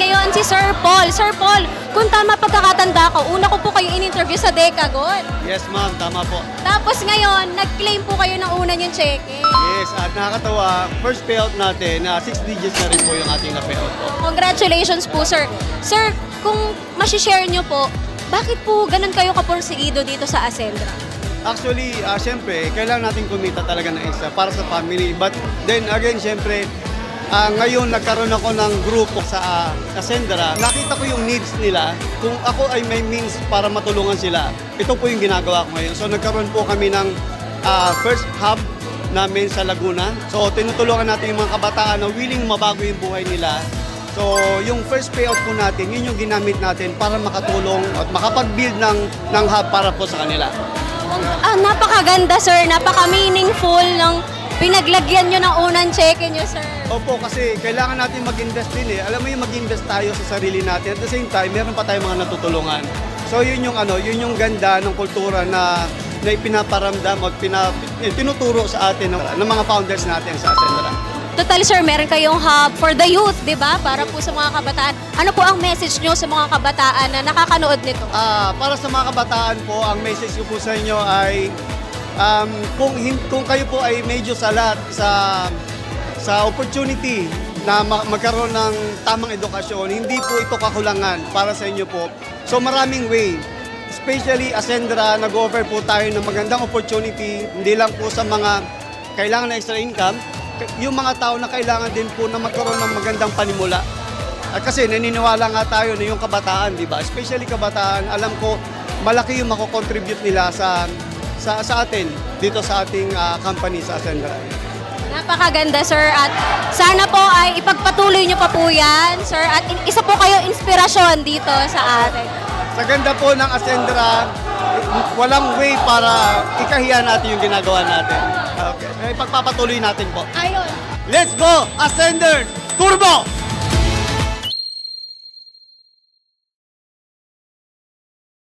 ngayon si Sir Paul. Sir Paul, kung tama pagkakatanda ko, una ko po kayo in-interview sa Decagon. Yes, ma'am. Tama po. Tapos ngayon, nag-claim po kayo ng una yung cheque. Yes, at nakakatawa, first payout natin, na 6 digits na rin po yung ating na-payout po. Congratulations po, sir. Sir, kung masishare nyo po, bakit po ganun kayo kapursigido dito sa Ascendra? Actually, ah, syempre, kailangan natin kumita talaga ng extra para sa family. But then again, syempre, ah, ngayon nagkaroon ako ng grupo sa ah, Ascendra. Nakita ko yung needs nila. Kung ako ay may means para matulungan sila, ito po yung ginagawa ko ngayon. So nagkaroon po kami ng ah, first hub namin sa Laguna. So tinutulungan natin yung mga kabataan na willing mabago yung buhay nila. So, yung first payout po natin, yun yung ginamit natin para makatulong at makapag-build ng, ng hub para po sa kanila. Ah, napakaganda, sir. Napaka-meaningful ng pinaglagyan nyo ng unang cheque nyo, sir. Opo, kasi kailangan natin mag-invest din eh. Alam mo yung mag-invest tayo sa sarili natin. At the same time, meron pa tayong mga natutulungan. So yun yung ano, yun yung ganda ng kultura na na ipinaparamdam at pina, eh, tinuturo sa atin ng, ng mga founders natin sa Ascendra. Total, sir, meron kayong hub for the youth, di ba? Para po sa mga kabataan. Ano po ang message nyo sa mga kabataan na nakakanood nito? Ah, para sa mga kabataan po, ang message ko po sa inyo ay um, kung kung kayo po ay medyo salat sa sa opportunity na ma- magkaroon ng tamang edukasyon, hindi po ito kakulangan para sa inyo po. So maraming way. Especially Ascendra, nag-offer po tayo ng magandang opportunity, hindi lang po sa mga kailangan ng extra income, yung mga tao na kailangan din po na magkaroon ng magandang panimula. At kasi naniniwala nga tayo na yung kabataan, di ba? Especially kabataan, alam ko malaki yung mako-contribute nila sa sa sa atin dito sa ating ah, company sa Ascendra. Napakaganda, sir. At sana po ay ipagpatuloy nyo pa po yan, sir. At isa po kayo inspirasyon dito sa atin. Sa ganda po ng Ascendra, walang way para ikahiya natin yung ginagawa natin. Okay. Eh, pagpapatuloy natin po. Ayun. Let's go! Ascender! Turbo!